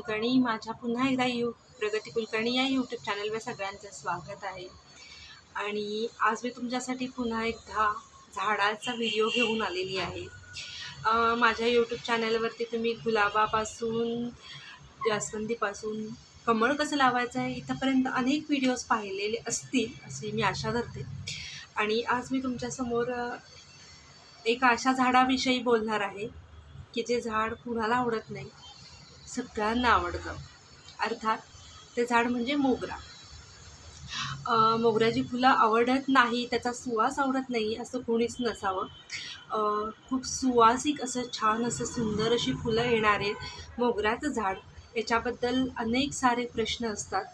कुलकर्णी माझ्या पुन्हा एकदा यू प्रगती कुलकर्णी या यूट्यूब चॅनलवर सगळ्यांचं स्वागत आहे. आणि आज मी तुमच्यासाठी पुन्हा एकदा झाडाचा व्हिडिओ घेऊन आलेली आहे. माझ्या यूट्यूब चॅनलवरती तुम्ही गुलाबापासून जास्वंदीपासून कमळ कसं लावायचं आहे इथंपर्यंत अनेक व्हिडिओज पाहिलेले असतील अशी मी आशा धरते. आणि आज मी तुमच्यासमोर एका अशा झाडाविषयी बोलणार आहे की जे झाड कुणाला आवडत नाही सगळ्यांना आवडतं. अर्थात ते झाड म्हणजे मोगरा. मोगऱ्याची फुलं आवडत नाही त्याचा सुवास आवडत नाही असं कोणीच नसावं. खूप सुवासिक असं छान असं सुंदर अशी फुलं येणारे मोगऱ्याचं झाड. याच्याबद्दल अनेक सारे प्रश्न असतात.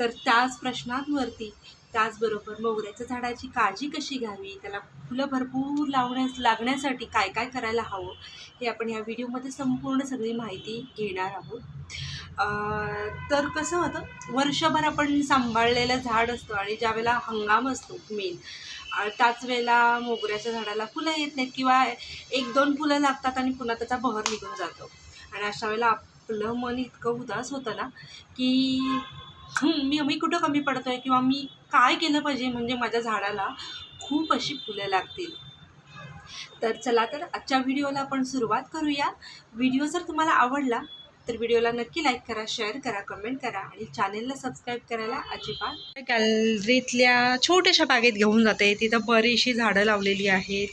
तर त्याच प्रश्नांवरती त्याचबरोबर मोगऱ्याच्या झाडाची काळजी कशी घ्यावी त्याला फुलं भरपूर लावण्यास लागण्यासाठी काय काय करायला हवं हे आपण या व्हिडिओमध्ये संपूर्ण सगळी माहिती घेणार आहोत. तर कसं होतं वर्षभर आपण सांभाळलेलं झाड असतं आणि ज्यावेळेला हंगाम असतो मेन त्याच वेळेला मोगऱ्याच्या झाडाला फुलं येत नाहीत किंवा एक दोन फुलं लागतात आणि पुन्हा त्याचा बहर निघून जातो. आणि अशा वेळेला आपलं मन इतकं उदास होतं ना की मी मी कुठं कमी पडतो आहे किंवा मी काय केलं पाहिजे म्हणजे माझ्या झाडाला खूप अशी फुलं लागतील. तर चला तर आजच्या व्हिडिओला आपण सुरुवात करूया. व्हिडिओ जर तुम्हाला आवडला तर व्हिडिओला नक्की लाईक करा शेअर करा कमेंट करा आणि चॅनेलला सबस्क्राईब करायला अजिबात गॅलरीतल्या छोट्याशा बागेत घेऊन जाते. तिथं बरीचशी झाडं लावलेली आहेत.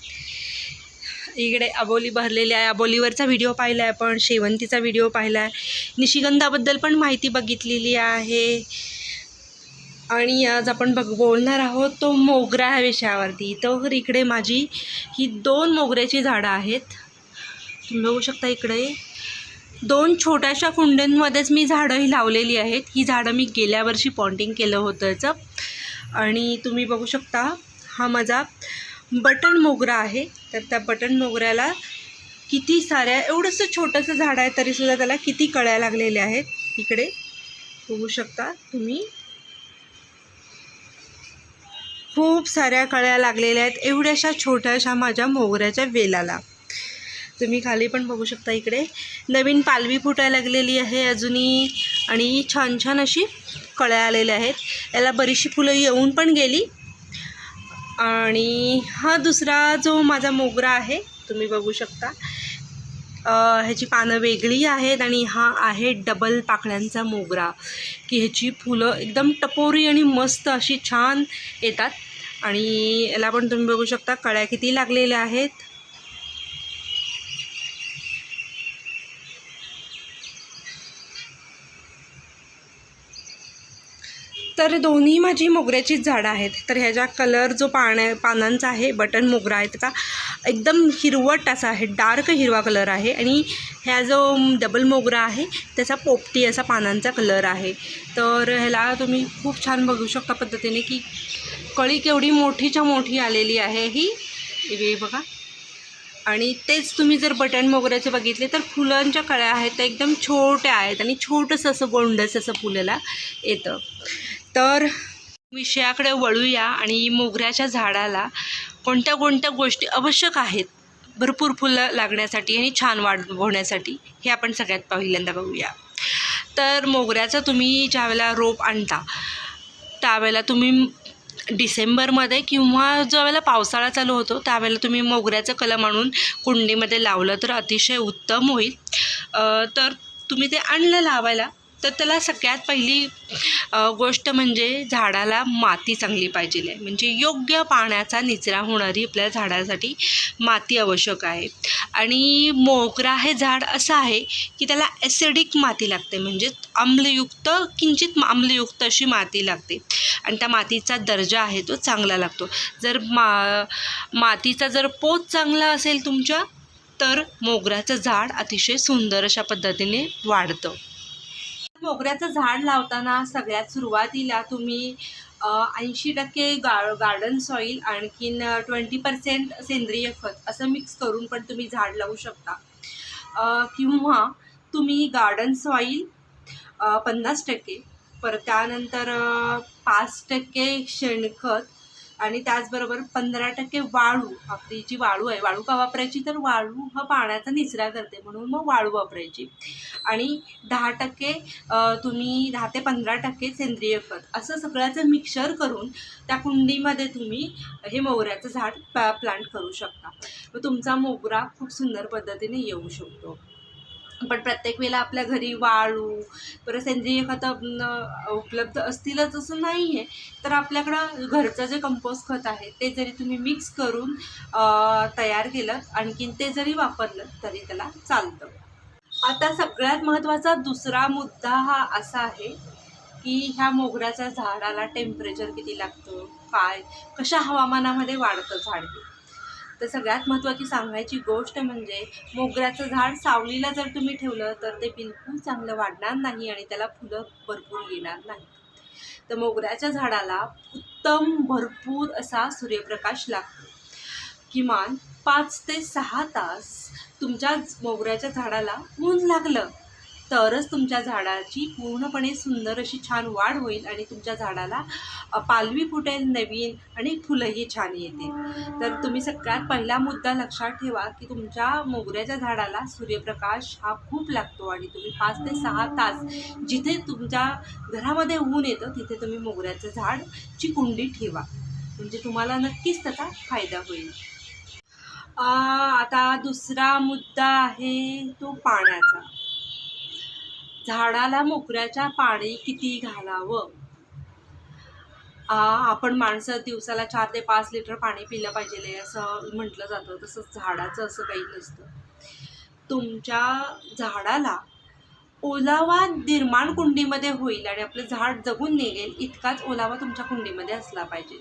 इकडे अबोली भरलेली आहे. अबोलीवरचा व्हिडिओ पाहिला आहे आपण शेवंतीचा व्हिडिओ पाहिला आहे. निशिगंधाबद्दल पण माहिती बघितलेली आहे. आणि आज आपण बघ बोलणार आहोत तो मोगरा ह्या विषयावरती तर इकडे माझी ही दोन मोगऱ्याची झाडं आहेत. तुम्ही बघू शकता इकडे. दोन छोट्याशा कुंड्यांमध्येच मी झाडं ही लावलेली आहेत. ही झाडं मी गेल्या वर्षी पॉन्टिंग केलं होतं याचं. आणि तुम्ही बघू शकता हा माझा बटन मोगरा आहे तर त्या बटन मोगऱ्याला किती साऱ्या एवढंसं छोटंसं झाड आहे तरीसुद्धा त्याला किती कळ्या लागलेल्या आहेत. इकडे बघू शकता तुम्ही. खूप साऱ्या कळ्या लागलेल्या आहेत एवढ्याशा छोट्याशा माझ्या मोगऱ्याच्या वेलाला. तुम्ही खाली पण बघू शकता इकडे. नवीन पालवी फुटायला लागलेली आहे अजूनही आणि छान छान अशी कळ्या आलेल्या आहेत. याला बरीचशी फुलं येऊन पण गेली. आणि हा दुसरा जो माझा मोगरा आहे तुम्ही बघू शकता. ह्याची पानं वेगळी आहेत आणि हा आहे डबल पाकळ्यांचा मोगरा. की ह्याची फुलं एकदम टपोरी आणि मस्त अशी छान येतात. आणि याला पण तुम्ही बघू शकता कळ्या किती लागलेल्या आहेत. तर दोन्ही माझी मोगऱ्याचीच झाडं आहेत. तर ह्याचा कलर जो पाण्या पानांचा आहे बटन मोगरा आहे त्याचा एकदम हिरवट असा आहे डार्क हिरवा कलर आहे. आणि ह्या जो डबल मोगरा आहे त्याचा पोपटी असा पानांचा कलर आहे. तर ह्याला तुम्ही खूप छान बघू शकता पद्धतीने की कळी केवढी मोठीच्या मोठी आलेली आहे ही बघा. आणि तेच तुम्ही जर बटन मोगऱ्याचे बघितले तर फुलांच्या कळ्या आहेत त्या एकदम छोट्या आहेत आणि छोटंसं असं गोंडस असं फुलाला येतं. तर विषयाकडे वळूया आणि मोगऱ्याच्या झाडाला कोणत्या कोणत्या गोष्टी आवश्यक आहेत? भरपूर फुलं लागण्यासाठी आणि छान वाढ होण्यासाठी हे आपण सगळ्यात पहिल्यांदा बघूया. तर मोगऱ्याचं तुम्ही ज्यावेळेला रोप आणता त्यावेळेला तुम्ही डिसेंबरमध्ये किंवा ज्यावेळेला पावसाळा चालू होतो त्यावेळेला तुम्ही मोगऱ्याचं कलम आणून कुंडीमध्ये लावलं तर अतिशय उत्तम होईल. तर तुम्ही ते आणलं लावायला तर त्याला सगळ्यात पहिली गोष्ट म्हणजे झाडाला माती चांगली पाहिजे आहे म्हणजे योग्य पाण्याचा निचरा होणारी आपल्या झाडासाठी माती आवश्यक आहे. आणि मोगरा हे झाड असं आहे की त्याला ॲसिडिक माती लागते. म्हणजे आम्लयुक्त किंचित आम्लयुक्त अशी माती लागते. आणि त्या मातीचा दर्जा आहे तो चांगला लागतो. जर मा मातीचा जर पोत चांगला असेल तुमच्या तर मोगऱ्याचं झाड अतिशय सुंदर अशा पद्धतीने वाढतं. मोगऱ्याचं झाड लावताना सगळ्यात सुरुवातीला तुम्ही ऐंशी टक्के गा गार्डन सॉईल आणखीन ट्वेंटी पर्सेंट सेंद्रिय खत असं मिक्स करून पण तुम्ही झाड लावू शकता. किंवा तुम्ही गार्डन सॉईल पन्नास टक्के परत त्यानंतर पाच टक्के शेणखत आणि त्याचबरोबर पंधरा टक्के वाळू आपली जी वाळू आहे वाळू का वापरायची? तर वाळू हा पाण्याचा निचरा करते म्हणून मग वाळू वापरायची. आणि दहा टक्के तुम्ही दहा ते पंधरा टक्के सेंद्रिय खत असं सगळ्याचं मिक्सर करून त्या कुंडीमध्ये तुम्ही हे मोगऱ्याचं झाड प्लांट करू शकता. मग तुमचा मोगरा खूप सुंदर पद्धतीने येऊ शकतो. पण प्रत्येक वेळेला आपल्या घरी वाळू परत सेंद्रिय खतं उपलब्ध असतीलच असं नाही आहे तर आपल्याकडं घरचं जे कंपोस्ट खत आहे ते जरी तुम्ही मिक्स करून तयार केलं आणखीन ते जरी वापरलं तरी त्याला चालतं. आता सगळ्यात महत्त्वाचा दुसरा मुद्दा हा असा आहे की ह्या मोगऱ्याच्या झाडाला टेम्परेचर किती लागतं? काय? कशा हवामानामध्ये वाढतं झाड हे? तर सगळ्यात महत्त्वाची सांगायची गोष्ट म्हणजे मोगऱ्याचं झाड सावलीला जर तुम्ही ठेवलं तर ते बिलकुल चांगलं वाढणार नाही आणि त्याला फुलं भरपूर येणार नाही तर मोगऱ्याच्या झाडाला उत्तम भरपूर असा सूर्यप्रकाश लागतो. किमान पाच ते सहा तास तुमच्या मोगऱ्याच्या झाडाला ऊन लागलं तरच तुमच्या झाडाची पूर्णपणे सुंदर अशी छान वाढ होईल आणि तुमच्या झाडाला पालवी फुटेल नवीन आणि फुलंही छान येतील. तर तुम्ही सगळ्यात पहिला मुद्दा लक्षात ठेवा की तुमच्या मोगऱ्याच्या झाडाला सूर्यप्रकाश हा खूप लागतो आणि तुम्ही पाच ते सहा तास जिथे तुमच्या घरामध्ये ऊन येतं तिथे तुम्ही मोगऱ्याचं झाडची कुंडी ठेवा. म्हणजे तुम्हाला नक्कीच त्याचा फायदा होईल. आता दुसरा मुद्दा आहे तो पाण्याचा. झाडाला मोगऱ्याच्या पाणी किती घालावं? आपण माणसं दिवसाला चार ते पाच लिटर पाणी पिलं पाहिजे असं म्हटलं जातं. तसंच झाडाचं असं काही नसतं. तुमच्या झाडाला ओलावा निर्माण कुंडीमध्ये होईल आणि आपलं झाड जगून निघेल इतकाच ओलावा तुमच्या कुंडीमध्ये असला पाहिजे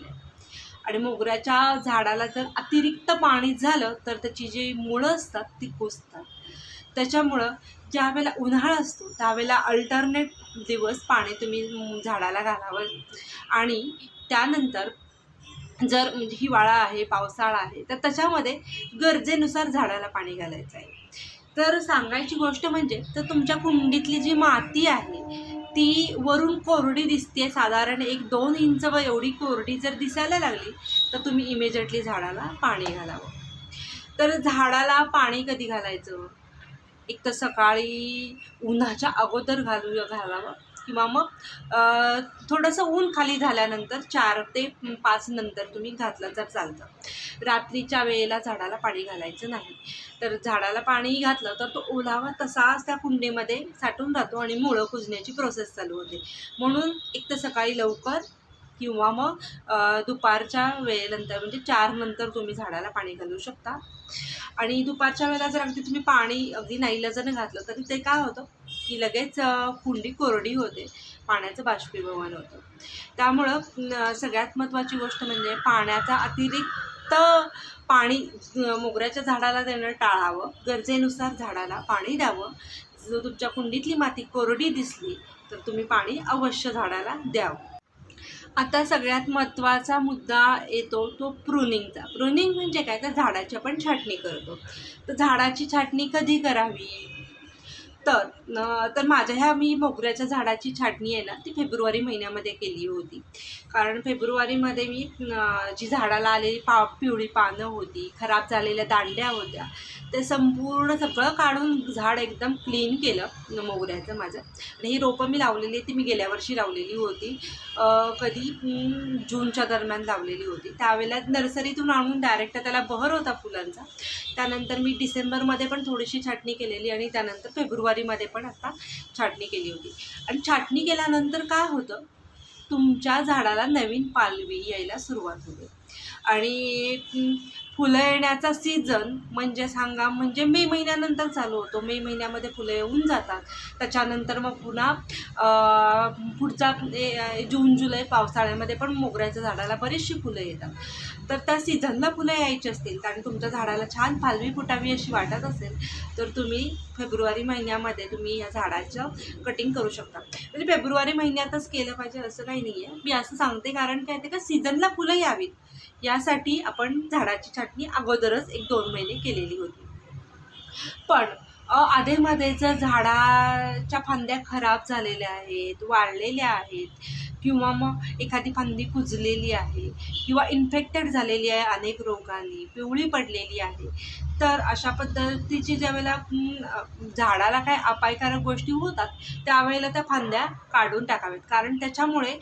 आणि मोगऱ्याच्या झाडाला जर अतिरिक्त पाणी झालं तर त्याची जी मुळं असतात ती कुसतात. त्याच्यामुळं ज्यावेळेला उन्हाळा असतो त्यावेळेला अल्टरनेट दिवस पाणी तुम्ही झाडाला घालावं. आणि त्यानंतर जर म्हणजे हिवाळा आहे पावसाळा आहे तर त्याच्यामध्ये गरजेनुसार झाडाला पाणी घालायचं आहे. तर सांगायची गोष्ट म्हणजे तर तुमच्या कुंडीतली जी माती आहे ती वरून कोरडी दिसते साधारण एक दोन इंच व एवढी कोरडी जर दिसायला लागली तर तुम्ही इमिजिएटली झाडाला पाणी घालावं. तर झाडाला पाणी कधी घालायचं? एक तर सकाळी उन्हाच्या अगोदर घालू घालावं किंवा मग थोडंसं ऊन खाली झाल्यानंतर चार ते पाच नंतर तुम्ही घातलं तर चालतं. रात्रीच्या वेळेला झाडाला पाणी घालायचं नाही. तर झाडाला पाणी घातलं तर तो ओलावा तसाच त्या कुंडीमध्ये साठून राहतो आणि मुळं कुजण्याची प्रोसेस चालू होते. म्हणून एक तर सकाळी लवकर किंवा मग दुपारच्या वेळेनंतर म्हणजे चार नंतर तुम्ही झाडाला पाणी घालू शकता. आणि दुपारच्या वेळेला जर अगदी तुम्ही पाणी अगदी नाईलाजानं घातलं तरी ते काय होतं? की लगेच कुंडी कोरडी होते. पाण्याचं बाष्पीभवन होतं. त्यामुळं सगळ्यात महत्त्वाची गोष्ट म्हणजे पाण्याचा अतिरिक्त पाणी मोगऱ्याच्या झाडाला देणं टाळावं. गरजेनुसार झाडाला पाणी द्यावं. जर तुमच्या कुंडीतली माती कोरडी दिसली तर तुम्ही पाणी अवश्य झाडाला द्यावं. आता सगळ्यात महत्त्वाचा मुद्दा येतो तो प्रुनिंगचा प्रुनिंग म्हणजे काय? तर झाडाची आपण छाटणी करतो. तर झाडाची छाटणी कधी करावी? तर न- तर माझ्या ह्या मी मोगऱ्याच्या झाडाची छाटणी आहे ना ती फेब्रुवारी महिन्यामध्ये केली होती. कारण फेब्रुवारीमध्ये मी जी झाडाला आलेली पा पिवळी पानं होती खराब झालेल्या दांड्या होत्या ते संपूर्ण सगळं काढून झाड एकदम क्लीन केलं मोगऱ्याचं माझं. आणि ही रोपं मी लावलेली ती मी गेल्या वर्षी लावलेली होती. कधी जूनच्या दरम्यान लावलेली होती. त्यावेळेला नर्सरीतून आणून डायरेक्ट त्याला बहर होता फुलांचा. त्यानंतर मी डिसेंबरमध्ये पण थोडीशी छाटणी केलेली आणि त्यानंतर फेब्रुवारी गुरुवारीमध्ये पण आता छाटणी केली होती. आणि छाटणी केल्यानंतर काय होतं? तुमच्या झाडाला नवीन पालवी यायला सुरुवात होते. आणि फुलं येण्याचा सीझन म्हणजे सांगा म्हणजे मे महिन्यानंतर चालू होतो. मे महिन्यामध्ये फुलं येऊन जातात. त्याच्यानंतर मग पुन्हा पुढचा जून जुलै पावसाळ्यामध्ये पण मोगऱ्याच्या झाडाला बरीचशी फुलं येतात. तर त्या सीझनला फुलं यायची असतील. आणि तुमच्या झाडाला छान फालवी फुटावी अशी वाटत असेल तर तुम्ही फेब्रुवारी महिन्यामध्ये तुम्ही या झाडाचं कटिंग करू शकता. म्हणजे फेब्रुवारी महिन्यातच केलं पाहिजे असं काही नाही आहे मी असं सांगते कारण काय ते का सीझनला फुलं यावीत. यासाठी आपण झाडाची छाटणी अगोदरच एक दोन महिने केलेली होती. पण अ, अधेमध्ये जर झाडाच्या फांद्या खराब झालेल्या आहेत वाळलेल्या आहेत किंवा मग एखादी फांदी कुजलेली आहे किंवा इन्फेक्टेड झालेली आहे अनेक रोगांनी पिवळी पडलेली आहे तर अशा पद्धतीची ज्यावेळेला झाडाला काय अपायकारक गोष्टी होतात त्यावेळेला त्या फांद्या काढून टाकाव्यात. कारण त्याच्यामुळे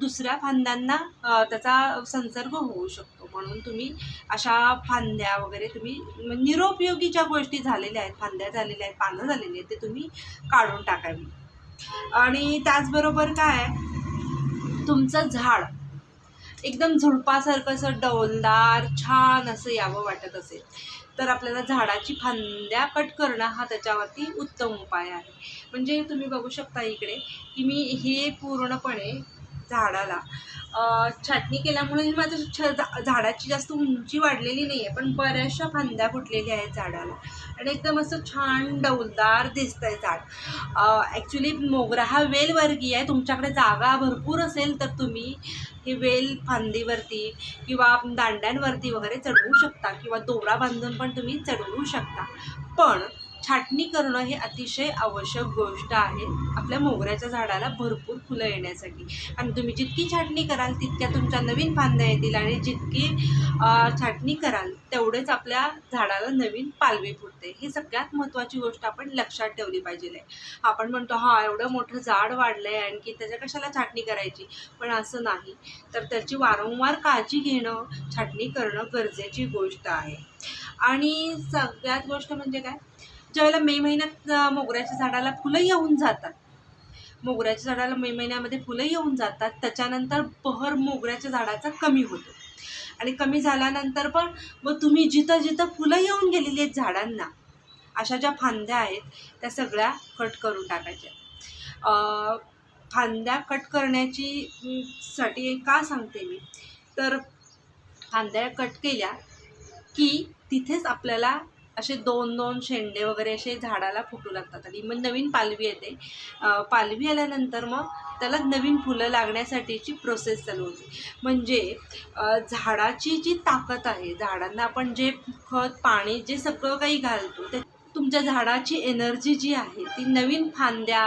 दुसऱ्या फांद्यांना त्याचा संसर्ग होऊ शकतो. म्हणून तुम्ही अशा फांद्या वगैरे तुम्ही म्हणजे निरोपयोगी ज्या गोष्टी झालेल्या आहेत फांद्या झालेल्या आहेत पानं झालेली आहेत ते तुम्ही काढून टाकावी आणि त्याचबरोबर काय तुमचं झाड. एकदम झुडपासारखं असं डौलदार छान असं यावं वाटत असेल तर आपल्याला झाडाची फांद्या कट करणं हा त्याच्यावरती उत्तम उपाय आहे. म्हणजे तुम्ही बघू शकता इकडे की मी हे पूर्णपणे झाडाला. छाटणी केल्यामुळे माझं छ झा- झाडाची जास्त उंची वाढलेली नाही आहे पण बऱ्याचशा फांद्या फुटलेल्या आहेत झाडाला. आणि एकदम असं छान डौलदार दिसतं आहे झाड ॲक्च्युली मोगरा हा वेलवर्गीय आहे. तुमच्याकडे जागा भरपूर असेल तर तुम्ही हे वेल फांदीवरती किंवा दांड्यांवरती वगैरे चढवू शकता किंवा दोरा बांधून पण तुम्ही चढवू शकता. पण छाटणी करणं हे अतिशय आवश्यक गोष्ट आहे आपल्या मोगऱ्याच्या झाडाला भरपूर फुलं येण्यासाठी. आणि तुम्ही जितकी छाटणी कराल तितक्या तुमच्या नवीन फांद्या येतील आणि जितकी छाटणी कराल तेवढेच आपल्या झाडाला नवीन पालवी फुटते. ही सगळ्यात महत्त्वाची गोष्ट आपण लक्षात ठेवली पाहिजे. आपण म्हणतो हा एवढं मोठं झाड वाढलं आहे आणखी त्याच्या कशाला छाटणी करायची? पण असं नाही. तर त्याची वारंवार काळजी घेणं छाटणी करणं गरजेची गोष्ट आहे. आणि सगळ्यात गोष्ट म्हणजे काय? ज्यावेळेला मे महिन्यात मोगऱ्याच्या झाडाला फुलं येऊन जातात. मोगऱ्याच्या झाडाला मे महिन्यामध्ये फुलं येऊन जातात. त्याच्यानंतर बहर मोगऱ्याच्या झाडाचा कमी होतो. आणि कमी झाल्यानंतर पण मग तुम्ही जिथं जिथं फुलं येऊन गेलेली आहेत झाडांना अशा ज्या फांद्या आहेत त्या सगळ्या कट करून टाकायच्या. फांद्या कट करण्याची साठी का सांगते मी? तर फांद्या कट केल्या की तिथेच आपल्याला असे दोन दोन शेंडे वगैरे असे झाडाला फुटू लागतात आणि मग नवीन पालवी येते. पालवी आल्यानंतर मग त्याला नवीन फुलं लागण्यासाठीची प्रोसेस चालू होते. म्हणजे झाडाची जी ताकद आहे झाडांना आपण जे खत पाणी जे सगळं काही घालतो ते तुमच्या झाडाची एनर्जी जी आहे ती नवीन फांद्या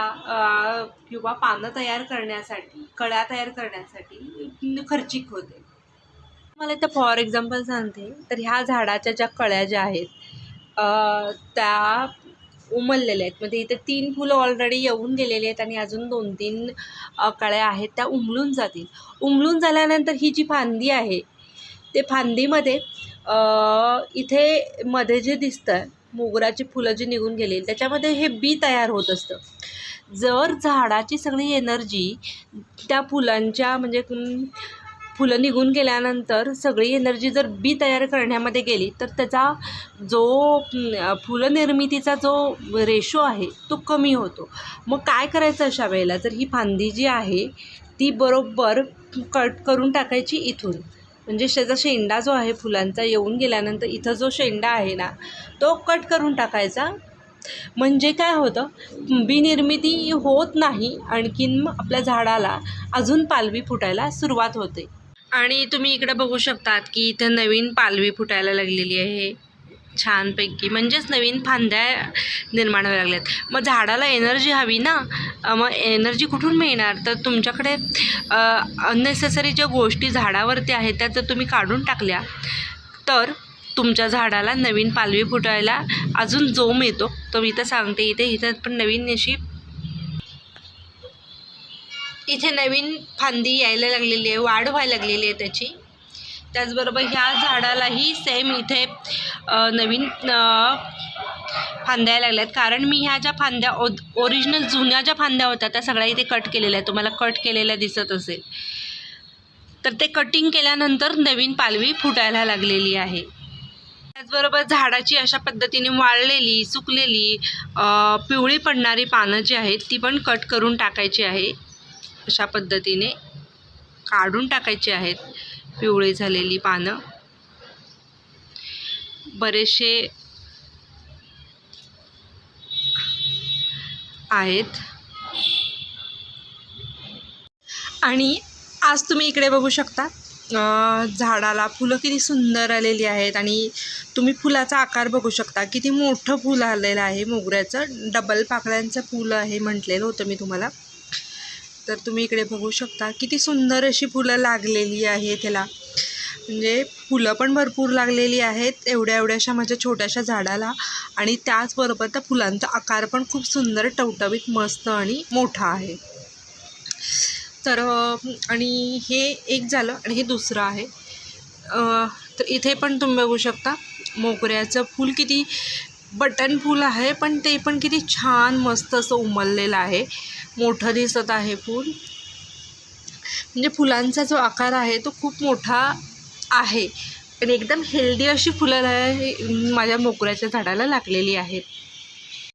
किंवा पानं तयार करण्यासाठी कळ्या तयार करण्यासाठी खर्चिक होते. मला इथं फॉर एक्झाम्पल सांगते तर ह्या झाडाच्या ज्या कळ्या ज्या आहेत त्या उमललेल्या आहेत. म्हणजे इथे तीन फुलं ऑलरेडी येऊन गेलेली आहेत आणि अजून दोन तीन कळ्या आहेत त्या उमलून जातील. उमलून झाल्यानंतर ही जी फांदी आहे ते फांदीमध्ये इथे मध्ये जे दिसतं मोगराची फुलं जी निघून गेलेली त्याच्यामध्ये हे बी तयार होत असतं. जर झाडाची सगळी एनर्जी त्या फुलांच्या म्हणजे फुलं निघून गेल्यानंतर सगळी एनर्जी जर बी तयार करण्यामध्ये गेली तर त्याचा जो फुलं निर्मितीचा जो रेशो आहे तो कमी होतो. मग काय करायचं अशा वेळेला? जर ही फांदी जी आहे ती बरोबर कट करून टाकायची इथून. म्हणजे त्याचा शेंडा जो आहे फुलांचा येऊन गेल्यानंतर इथं जो शेंडा आहे ना तो कट करून टाकायचा. म्हणजे काय होतं? बिनिर्मिती होत नाही आणखीन मग आपल्या झाडाला अजून पालवी फुटायला सुरुवात होते. आणि तुम्ही इकडे बघू शकतात की इथं नवीन पालवी फुटायला लागलेली आहे. छानपैकी. म्हणजेच नवीन फांद्या निर्माण व्हायला लागल्यात. मग झाडाला एनर्जी हवी ना? मग एनर्जी कुठून मिळणार? तर तुमच्याकडे अननेसेसरी ज्या गोष्टी झाडावरती आहेत त्या जर तुम्ही काढून टाकल्या तर तुमच्या झाडाला नवीन पालवी फुटायला अजून जोम येतो तो मी तर सांगते इथे इथं पण नवीन अशी इथे नवीन फांदी यायला लागलेली आहे वाढ व्हायला लागलेली आहे त्याची. त्याचबरोबर ह्या झाडालाही सेम इथे नवीन फांद्या लागल्या लागल्यात. कारण मी ह्या ज्या फांद्या ओ ओरिजिनल जुन्या ज्या फांद्या होत्या त्या सगळ्या इथे कट केलेल्या आहेत. तुम्हाला कट केलेल्या दिसत असेल. तर ते कटिंग केल्यानंतर नवीन पालवी फुटायला लागलेली आहे. त्याचबरोबर झाडाची अशा पद्धतीने वाळलेली सुकलेली पिवळी पडणारी पानं जी आहेत ती पण कट करून टाकायची आहे. अशा पद्धतीने काढून टाकायची आहेत पिवळी झालेली पानं. बरेचसे आहेत. आणि आज तुम्ही इकडे बघू शकता झाडाला फुलं किती सुंदर आलेली आहेत आणि तुम्ही फुलाचा आकार बघू शकता. किती मोठं फुल आलेलं आहे मोगऱ्याचं. डबल पाकळ्यांचं फुलं आहे म्हटलेलं होतं मी तुम्हाला. तर तुम्ही इकडे बघू शकता किती सुंदर अशी फुलं लागलेली आहेत ह्याला. म्हणजे फुलं पण भरपूर लागलेली आहेत एवढ्या एवढ्याशा माझ्या छोट्याशा झाडाला. आणि त्याचबरोबर त्या फुलांचा आकार पण खूप सुंदर टवटवीत मस्त आणि मोठा आहे. तर आणि हे एक झालं आणि हे दुसरं आहे. तर इथे पण तुम्ही बघू शकता मोगऱ्याचं फूल किती बटन फूल आहे पण ते पण किती छान मस्त असं उमललेलं आहे. मोठं दिसत आहे फूल. म्हणजे फुलांचा जो आकार आहे तो खूप मोठा आहे. आणि एकदम हेल्दी अशी फुलं माझ्या मोगऱ्याच्या झाडाला लागलेली आहेत.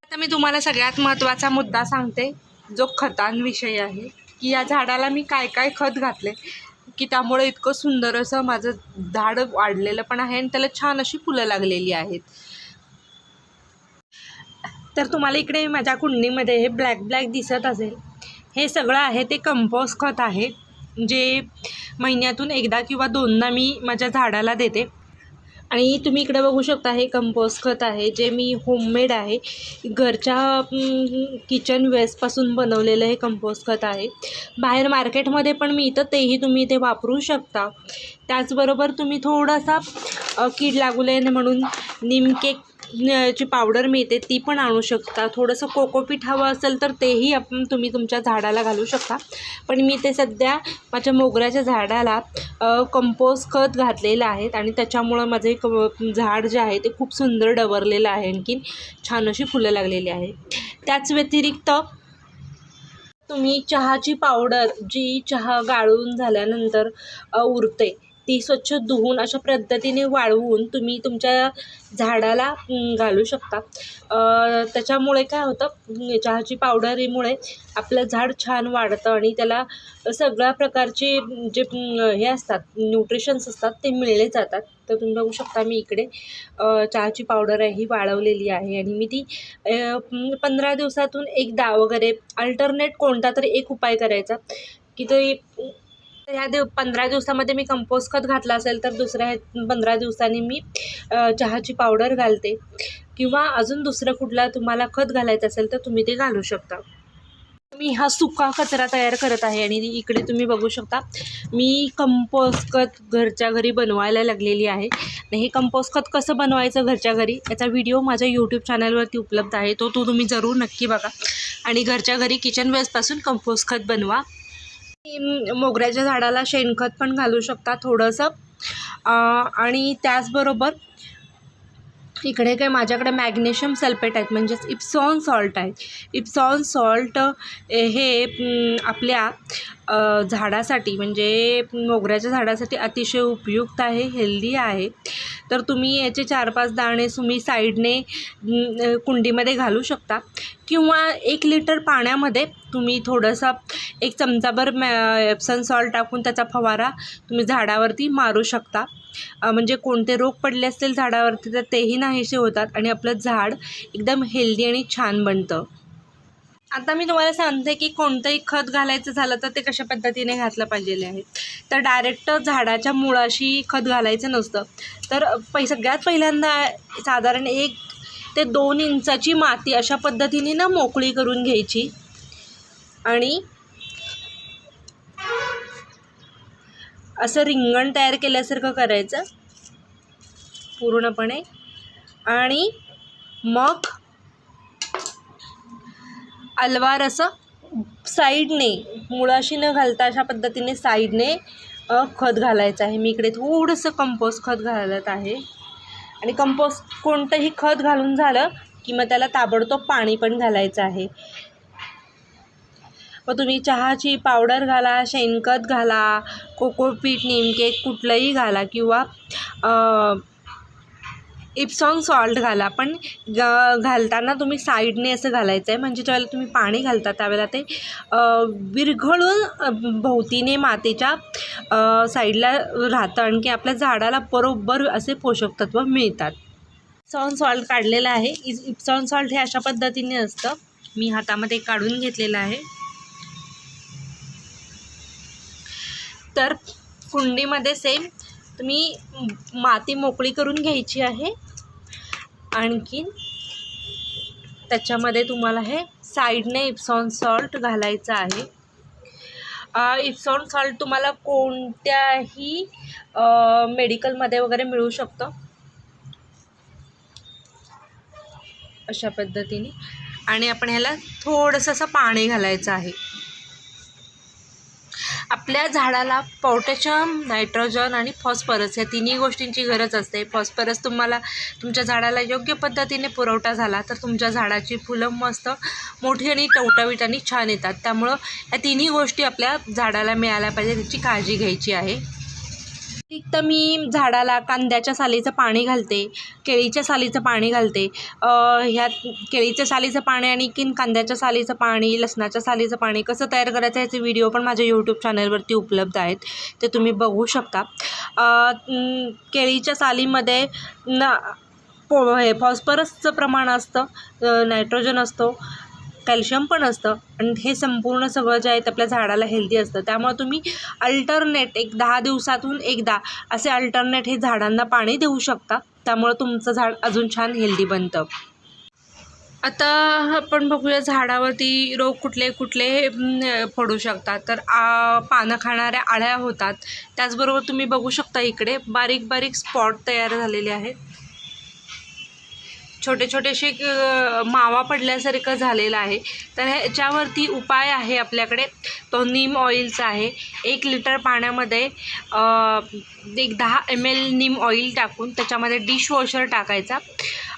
आता मी तुम्हाला सगळ्यात महत्त्वाचा मुद्दा सांगते जो खतांविषयी आहे. की या झाडाला मी काय काय खत घातले की त्यामुळे इतकं सुंदर असं माझं झाड वाढलेलं पण आहे आणि त्याला छान अशी फुलं लागलेली आहेत. तर तुम्हाला इकडे माझ्या कुंडीमध्ये हे ब्लॅक ब्लॅक दिसत असेल. हे सगळं आहे ते कंपोस्ट खत आहे. जे महिन्यातून एकदा किंवा दोनदा मी माझ्या झाडाला देते. आणि तुम्ही इकडे बघू शकता हे कंपोस्ट खत आहे जे मी होममेड आहे. घरच्या किचन वेस्टपासून बनवलेलं हे कंपोस्ट खत आहे. बाहेर मार्केटमध्ये पण मिळतं तेही तुम्ही ते वापरू शकता. त्याचबरोबर तुम्ही थोडासा कीड लागू नये म्हणून निमकेक ची पावडर मिळते ती पण आणू शकता. थोडंसं कोकोपीट हवं असेल तर तेही आपण तुम्ही तुमच्या झाडाला घालू शकता. पण मी ते सध्या माझ्या मोगऱ्याच्या झाडाला कंपोज कंपोस्ट खत घातलेलं आहे आणि त्याच्यामुळं माझे क झाड जे आहे ते खूप सुंदर डवरलेलं आहे आणखीन. छान अशी फुलं लागलेली आहे. त्याच व्यतिरिक्त तुम्ही चहाची पावडर जी चहा गाळून झाल्यानंतर उरते ती स्वच्छ धुवून अशा पद्धतीने वाळवून तुम्ही तुमच्या झाडाला घालू शकता. त्याच्यामुळे काय होतं चहाची पावडरीमुळे आपलं झाड छान वाढतं आणि त्याला सगळ्या प्रकारचे जे हे असतात न्यूट्रिशन्स असतात ते मिळले जातात. तर तुम्ही बघू शकता मी इकडे चहाची पावडर आहे ही वाळवलेली आहे आणि मी ती पंधरा दिवसातून एकदा वगैरे अल्टरनेट कोणता तरी एक उपाय करायचा की ते तर ह्या दिव पंधरा दिवसामध्ये मी कंपोस्ट खत घातलं असेल तर दुसऱ्या ह्या पंधरा दिवसांनी मी चहाची पावडर घालते. किंवा अजून दुसरं कुठला तुम्हाला खत घालायचं असेल तर तुम्ही ते घालू शकता. मी हा सुका कचरा तयार करत आहे आणि इकडे तुम्ही बघू शकता मी कंपोस्ट खत घरच्या घरी बनवायला लागलेली आहे. हे कंपोस्ट खत कसं बनवायचं घरच्या घरी याचा व्हिडिओ माझ्या यूट्यूब चॅनलवरती उपलब्ध आहे तो तो तुम्ही जरूर नक्की बघा. आणि घरच्या घरी किचन वेस्टपासून कंपोस्ट खत बनवा. मोगऱ्याच्या झाडाला शेणखत पण घालू शकता थोडंसं. आणि त्याचबरोबर इकडे काय माझ्याकडे मॅग्नेशियम सल्फेट आहेत म्हणजेच इप्सॉन सॉल्ट आहेत. इप्सॉन सॉल्ट हे आपल्या झाडासाठी म्हणजे मोगऱ्याच्या झाडासाठी अतिशय उपयुक्त आहे हेल्दी आहे. तर तुम्ही याचे चार पाच दाणे तुम्ही साईडने कुंडीमध्ये घालू शकता. किंवा एक लिटर पाण्यामध्ये तुम्ही थोडंसं एक चमचाभर मॅ एप्सन सॉल्ट टाकून त्याचा फवारा तुम्ही झाडावरती मारू शकता. म्हणजे कोणते रोग पडले असतील झाडावरती तर तेही नाहीसे होतात आणि आपलं झाड एकदम हेल्दी आणि छान बनतं. आता मी तुम्हाला सांगते की कोणतंही खत घालायचं झालं तर ते कशा पद्धतीने घातलं पाहिजे आहे. तर डायरेक्ट झाडाच्या मुळाशी खत घालायचं नसतं. तर पै सगळ्यात पहिल्यांदा साधारण एक ते दोन इंचाची माती अशा पद्धतीने ना मोकळी करून घ्यायची. आणि असं रिंगण तयार केल्यासारखं करायचं. पूर्णपणे. आणि मग अलवार असं साईडने मुळाशी न घालता अशा पद्धतीने साईडने खत घालायचं आहे. मी इकडे थोडंसं कंपोस्ट खत घालत आहे. आणि कंपोस्ट कोणतंही खत घालून झालं की मग त्याला ताबडतोब पाणी पण घालायचं आहे. मग तुम्ही चहाची पावडर घाला शेणखत घाला कोकोपीट निमके कुठलंही घाला किंवा इप्सॉन सॉल्ट घाला पण ग घालताना तुम्ही साईडने असं घालायचं आहे म्हणजे ज्यावेळेला तुम्ही पाणी घालता त्यावेळेला ते विरघळून भोवतीने मातीच्या साईडला राहतं आणखी आपल्या झाडाला बरोबर असे पोषक तत्व मिळतात. इप्सॉन सॉल्ट काढलेलं आहे. इज इप्सॉन सॉल्ट हे अशा पद्धतीने असतं. मी हातामध्ये काढून घेतलेलं आहे. तर कुंडीमध्ये सेम तुम्ही माती मोकळी करून घ्यायची आहे. आणखीन त्याच्यामध्ये तुम्हाला हे साईडने इप्सॉन सॉल्ट घालायचं आहे. इप्सॉन सॉल्ट तुम्हाला कोणत्याही मेडिकलमध्ये वगैरे मिळू शकतं. अशा पद्धतीने. आणि आपण ह्याला थोडंसं असं पाणी घालायचं आहे. आपल्या झाडाला पोटॅशियम नायट्रोजन आणि फॉस्फरस या तिन्ही गोष्टींची गरज असते. फॉस्फरस तुम्हाला तुमच्या झाडाला योग्य पद्धतीने पुरवठा झाला तर तुमच्या झाडाची फुलं मस्त मोठी आणि टवटवीट आणि छान येतात. त्यामुळं या तिन्ही गोष्टी आपल्या झाडाला मिळाल्या पाहिजे त्याची काळजी घ्यायची आहे. व्यतिरिक्त मी झाडाला कांद्याच्या सालीचं पाणी घालते केळीच्या सालीचं पाणी घालते. ह्यात केळीच्या सालीचं पाणी आणि कांद्याच्या सालीचं पाणी लसणाच्या सालीचं पाणी कसं तयार करायचं याचे व्हिडिओ पण माझ्या यूट्यूब चॅनलवरती उपलब्ध आहेत. ते तुम्ही बघू शकता. केळीच्या सालीमध्ये न पो हे फॉस्फरसचं प्रमाण असतं नायट्रोजन असतो. कॅल्शियम पण असतं. आणि हे संपूर्ण सगळं जे आहे ते आपल्या झाडाला हेल्दी असतं. त्यामुळे तुम्ही अल्टरनेट एक दहा दिवसातून एकदा असे अल्टरनेट हे झाडांना पाणी देऊ शकता. त्यामुळं तुमचं झाड अजून छान हेल्दी बनतं. आता आपण बघूया झाडावरती रोग कुठले कुठले पडू शकतात. तर आ, पानं खाणाऱ्या आळ्या होतात. त्याचबरोबर तुम्ही बघू शकता इकडे बारीक बारीक स्पॉट तयार झालेले आहेत छोटे छोटेसे मावा पडल्यासारखं झालेलं आहे. तर ह्याच्यावरती उपाय आहे आपल्याकडे. तो नीम ऑइलचा आहे. एक लिटर पाण्यामध्ये एक दहा एम एल नीम ऑइल टाकून त्याच्यामध्ये डिशवॉशर टाकायचा.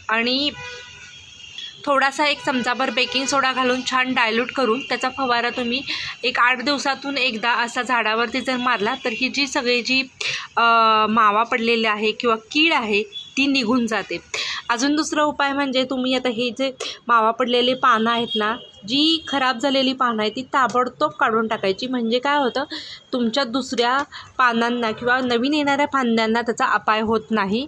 आणि थोडासा एक चमचाभर बेकिंग सोडा घालून छान डायल्यूट करून त्याचा फवारा तुम्ही एक आठ दिवसातून एकदा असा झाडावरती जर मारला तर ही जी सगळी जी मावा पडलेली आहे किंवा कीड आहे ती निघून जाते. अजून दुसरा उपाय म्हणजे तुम्ही आता हे जे मावा पडलेले पानं आहेत ना जी खराब झालेली पानं आहेत ती ताबडतोब काढून टाकायची. म्हणजे काय होतं तुमच्या दुसऱ्या पानांना किंवा नवीन येणाऱ्या फांद्यांना त्याचा अपाय होत नाही.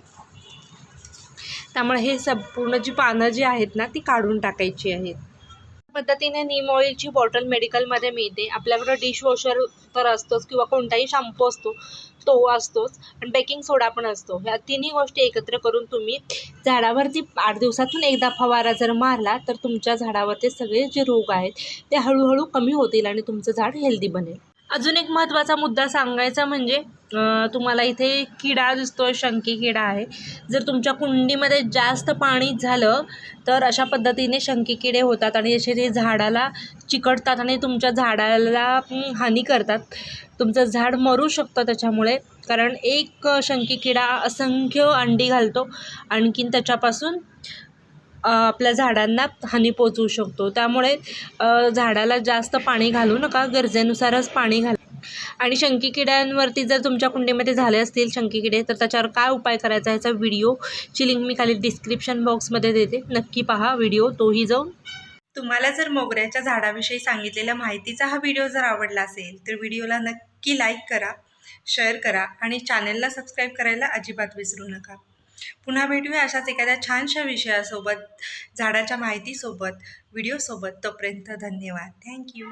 त्यामुळे हे संपूर्ण जी पानं जी आहेत ना ती काढून टाकायची आहेत. पद्धतीने नीम ऑइलची बॉटल मेडिकलमध्ये मिळते. आपल्याकडं डिशवॉशर तर असतोच किंवा कोणताही शॅम्पू असतो तो असतोच. आणि बेकिंग सोडा पण असतो. ह्या तिन्ही गोष्टी एकत्र करून तुम्ही झाडावरती आठ दिवसातून एकदा फवारा जर मारला तर तुमच्या झाडावरचे सगळे जे रोग आहेत ते हळूहळू कमी होतील आणि तुमचं झाड हेल्दी बनेल. अजून एक महत्त्वाचा मुद्दा सांगायचा म्हणजे तुम्हाला इथे किडा दिसतो शंकी किडा आहे. जर तुमच्या कुंडीमध्ये जास्त पाणी झालं तर अशा पद्धतीने शंकी किडे होतात आणि असे ते झाडाला चिकटतात आणि तुमच्या झाडाला हानी करतात. तुमचं झाड मरू शकतं त्याच्यामुळे कारण एक शंकी किडा असंख्य अंडी घालतो. आणखीन त्याच्यापासून आपल्या झाडांना हानी पोचवू शकतो. त्यामुळे झाडाला जास्त पाणी घालू नका गरजेनुसारच पाणी घाला. आणि शंकी किड्यांवरती जर तुमच्या कुंडीमध्ये झाले असतील शंकी किडे तर त्याच्यावर काय उपाय करायचा ह्याचा व्हिडिओची लिंक मी खाली डिस्क्रिप्शन बॉक्समध्ये देते. नक्की पहा व्हिडिओ तोही जाऊन. तुम्हाला जर मोगऱ्याच्या झाडाविषयी सांगितलेल्या माहितीचा हा व्हिडिओ जर आवडला असेल तर व्हिडिओला नक्की लाईक करा शेअर करा आणि चॅनलला सबस्क्राईब करायला अजिबात विसरू नका. पुन्हा भेटूया अशाच एखाद्या छानशा विषयासोबत झाडाच्या माहितीसोबत व्हिडिओसोबत तोपर्यंत धन्यवाद. थँक्यू